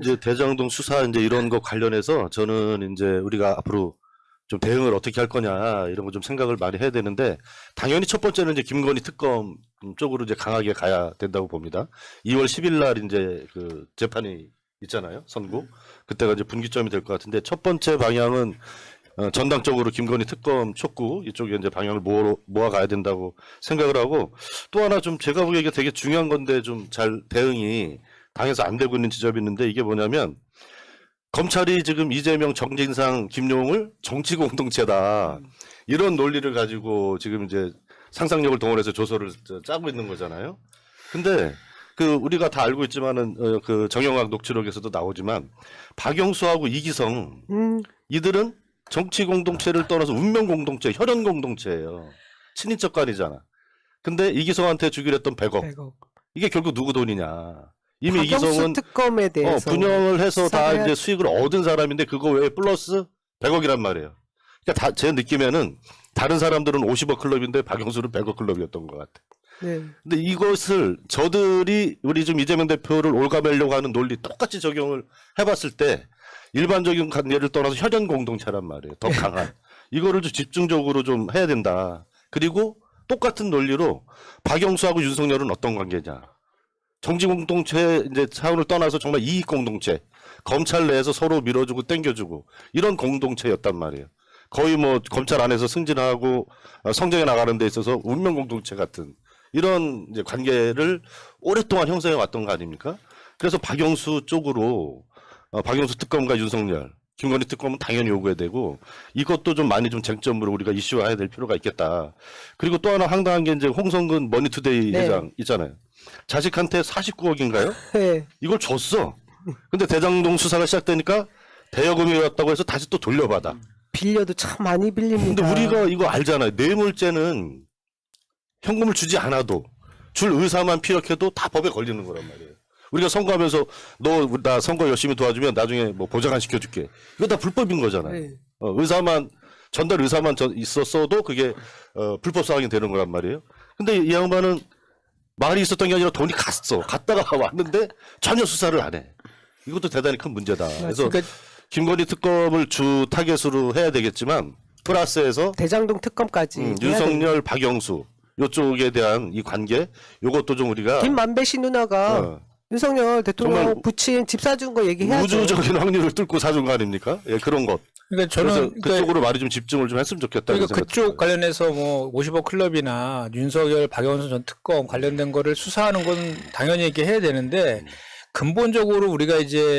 이제 대장동 수사 이제 이런 거 관련해서 저는 이제 우리가 앞으로 좀 대응을 어떻게 할 거냐 이런 거 좀 생각을 많이 해야 되는데 당연히 첫 번째는 이제 김건희 특검 쪽으로 이제 강하게 가야 된다고 봅니다. 2월 10일 날 이제 그 재판이 있잖아요. 선고. 그때가 이제 분기점이 될 것 같은데 첫 번째 방향은 어, 전당적으로 김건희 특검 촉구 이쪽에 이제 방향을 모아, 모아 가야 된다고 생각을 하고 또 하나 좀 제가 보기에 이게 되게 중요한 건데 좀 잘 대응이 당에서 안 되고 있는 지점이 있는데 이게 뭐냐면 검찰이 지금 이재명, 정진상, 김용을 정치 공동체다 이런 논리를 가지고 지금 이제 상상력을 동원해서 조서를 저- 짜고 있는 거잖아요. 근데 그 우리가 다 알고 있지만은 어, 그 정영학 녹취록에서도 나오지만 박영수하고 이기성 음, 이들은 정치 공동체를 떠나서 운명 공동체, 혈연 공동체예요. 친인척 간이잖아. 근데 이기성한테 주기로 했던 100억. 100억. 이게 결국 누구 돈이냐. 이미 이기성은 특검에 어, 대해서 분양을 해서 다 수사를 이제 수익을 얻은 사람인데 그거 외에 플러스 100억이란 말이에요. 그러니까 다 제 느낌에는 다른 사람들은 50억 클럽인데 박영수는 100억 클럽이었던 것 같아. 네. 근데 이것을 저들이 우리 좀 이재명 대표를 올가매려고 하는 논리 똑같이 적용을 해봤을 때 일반적인 관계를 떠나서 혈연 공동체란 말이에요. 더 강한. 이거를 좀 집중적으로 좀 해야 된다. 그리고 똑같은 논리로 박영수하고 윤석열은 어떤 관계냐. 정치 공동체 이제 차원을 떠나서 정말 이익 공동체. 검찰 내에서 서로 밀어주고 땡겨주고 이런 공동체였단 말이에요. 거의 뭐 검찰 안에서 승진하고 어, 성장해 나가는 데 있어서 운명 공동체 같은 이런 이제 관계를 오랫동안 형성해 왔던 거 아닙니까? 그래서 박영수 쪽으로 어, 박영수 특검과 윤석열, 김건희 특검은 당연히 요구해야 되고 이것도 좀 많이 좀 쟁점으로 우리가 이슈화해야 될 필요가 있겠다. 그리고 또 하나 황당한 게 이제 홍성근 머니투데이 네. 회장 있잖아요. 자식한테 49억인가요? 네. 이걸 줬어. 근데 대장동 수사가 시작되니까 대여금이었다고 해서 다시 또 돌려받아. 빌려도 참 많이 근데 빌립니다. 우리가 이거 알잖아요. 뇌물죄는 현금을 주지 않아도 줄 의사만 피력해도 다 법에 걸리는 거란 말이에요. 우리가 선거하면서 너 나 선거 열심히 도와주면 나중에 뭐안 시켜줄게. 이거 다 불법인 거잖아요. 네. 어, 의사만 전달 의사만 전- 있었어도 그게 어, 불법 사항이 되는 거란 말이에요. 근데 이 양반은 말이 있었던 게 아니라 돈이 갔어. 갔다가 왔는데 전혀 수사를 안 해. 이것도 대단히 큰 문제다. 그래서 그러니까 김건희 특검을 주 타겟으로 해야 되겠지만 플러스에서 대장동 특검까지 음, 해야 윤석열, 박영수 요쪽에 대한 이 관계 요것도 좀 우리가 김만배 씨 누나가 어, 윤석열 대통령 정말 부친 집 사준 거 얘기해야죠. 우주적인 확률을 뚫고 사준 거 아닙니까? 예, 그런 것. 그러니까 그래서 저는 그러니까, 그쪽으로 많이 좀 집중을 좀 했으면 좋겠다. 그러니까 그쪽 관련해서 뭐 50억 클럽이나 윤석열, 박영수 전 특검 관련된 거를 수사하는 건 당연히 이렇게 해야 되는데 근본적으로 우리가 이제